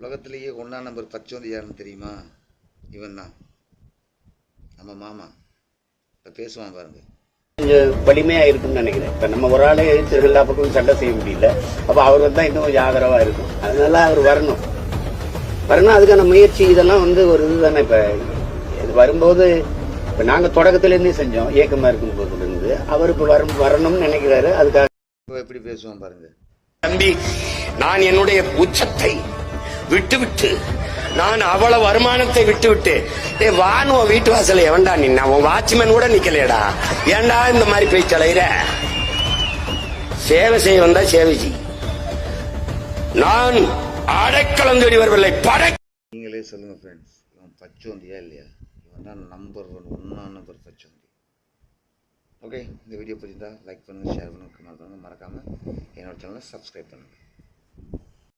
உலகத்திலேயே ஒன்றா நம்பர் பச்சோந்தி யாருன்னு தெரியுமா? இவன் தான் நம்ம மாமா. இப்போ பேசுவான் பாருங்க. கொஞ்சம் வலிமையா இருக்கும்னு நினைக்கிறேன். இப்ப நம்ம ஒரு ஆளே எதிர்த்து எல்லா பக்கமும் சண்டை செய்ய முடியல. அப்ப அவர் தான் இன்னும் கொஞ்சம் ஆதரவா இருக்கும். அதனால அவர் வரணும். வரணும் அதுக்கான முயற்சி இதெல்லாம் வந்து ஒரு இதுதானே. இப்ப இது வரும்போது இப்ப நாங்க தொடக்கத்துல இருந்தே செஞ்சோம். ஏக்கமா இருக்கும் போதுல இருந்து அவர் இப்ப வரும் வரணும்னு நினைக்கிறாரு. அதுக்காக இப்போ எப்படி பேசுவான் பாருங்க. தம்பி நான் என்னுடைய உச்சத்தை விட்டுவிட்டு. நான் அவ்வளவு வருமானத்தை விட்டுவிட்டு ஏ வான் உன் வீட்டு வாசல எவன்டா நின்னா? உன் வாட்ச்மேன் கூட நிக்கலையடா. ஏன்டா இந்த மாதிரி போய் தலையிற சேவை செய்ய வந்தா சேவைஜி நான் அடைக்கலம் தேடி வரவில்லை படை நீங்களே சொல்லுங்க ஃப்ரெண்ட்ஸ் இவன் பச்சோந்தியா இல்லையா? இவன் தான் நம்பர் ஒன் ஒன்னா நம்பர் பச்சோந்தி. ஓகே இந்த வீடியோ பிடிச்சிருந்தா லைக் பண்ணுங்கள் ஷேர் பண்ணுங்கள் கமெண்ட் பண்ணுங்கள் மறக்காமல் என்னோட சேனலை சப்ஸ்கிரைப் பண்ணுங்கள்